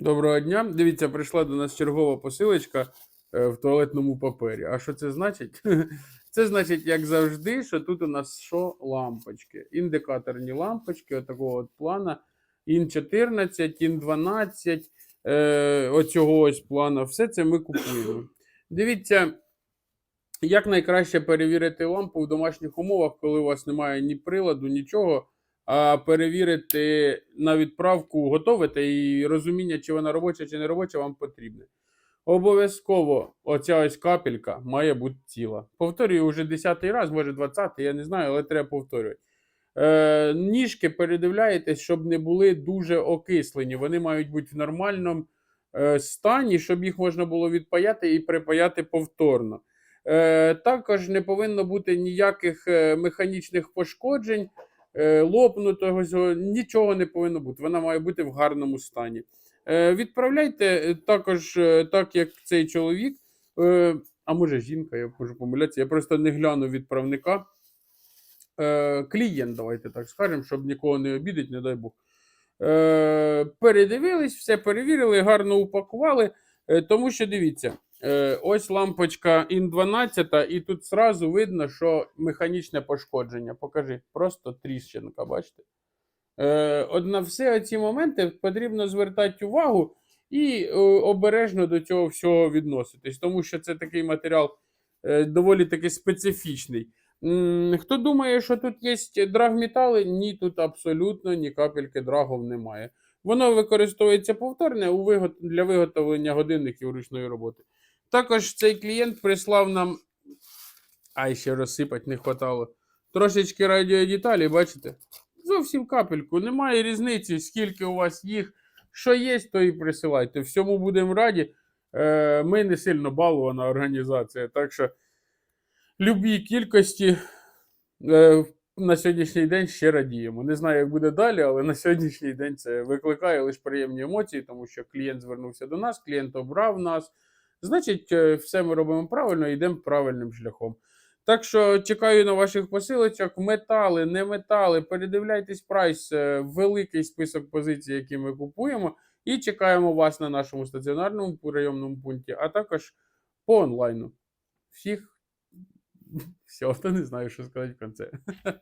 Доброго дня. Дивіться, прийшла до нас чергова посилочка е, в туалетному папері. А що це значить? Це значить, як завжди, що тут у нас що лампочки. Індикаторні лампочки отакого от плана. Ін 14, Ін 12, е, оцього ось плана. Все це ми купуємо. Дивіться, як найкраще перевірити лампу в домашніх умовах, коли у вас немає ні приладу, нічого. А перевірити на відправку готовите і розуміння, чи вона робоча, чи не робоча, вам потрібне. Обов'язково оця ось капелька має бути ціла. Повторюю вже 10 раз, може 20, я не знаю, але треба повторювати. Е, ніжки передивляєтесь, щоб не були дуже окислені. Вони мають бути в нормальному е, стані, щоб їх можна було відпаяти і припаяти повторно. Е, також не повинно бути ніяких е, механічних пошкоджень лопнутого, цього, нічого не повинно бути. Вона має бути в гарному стані. Е, відправляйте е, також, е, так як цей чоловік, е, а може жінка, я можу помилятися, я просто не гляну відправника. Е, клієнт, давайте так скажемо, щоб нікого не обідати, не дай Бог. Е, передивились, все перевірили, гарно упакували. Е, тому що дивіться, е, ось лампочка IN 12, і тут зразу видно, що механічне пошкодження. Покажи, просто тріщинка, бачите? Е, от на всі ці моменти потрібно звертати увагу і е, обережно до цього всього відноситись, тому що це такий матеріал е, доволі таки специфічний. Хто думає, що тут є драгметали? Ні, тут абсолютно ні капельки драгов немає. Воно використовується повторне для виготовлення годинників ручної роботи. Також цей клієнт прислав нам. Ай, ще розсипать не хватало. Трошечки радіодеталі, бачите? Зовсім капельку. Немає різниці, скільки у вас їх. Що є, то і присилайте. Всьому будемо раді. Е, Ми не сильно балована організація. Так що любій кількості е, на сьогоднішній день ще радіємо. Не знаю, як буде далі, але на сьогоднішній день це викликає лише приємні емоції, тому що клієнт звернувся до нас, клієнт обрав нас. Значить, е, все ми робимо правильно і йдемо правильним шляхом. Так що чекаю на ваших посилочок. Метали, не метали, передивляйтесь прайс, е, великий список позицій, які ми купуємо. І чекаємо вас на нашому стаціонарному прийомному пункті, а також по онлайну. Всіх. Все, то не знаю, що сказати в кінці.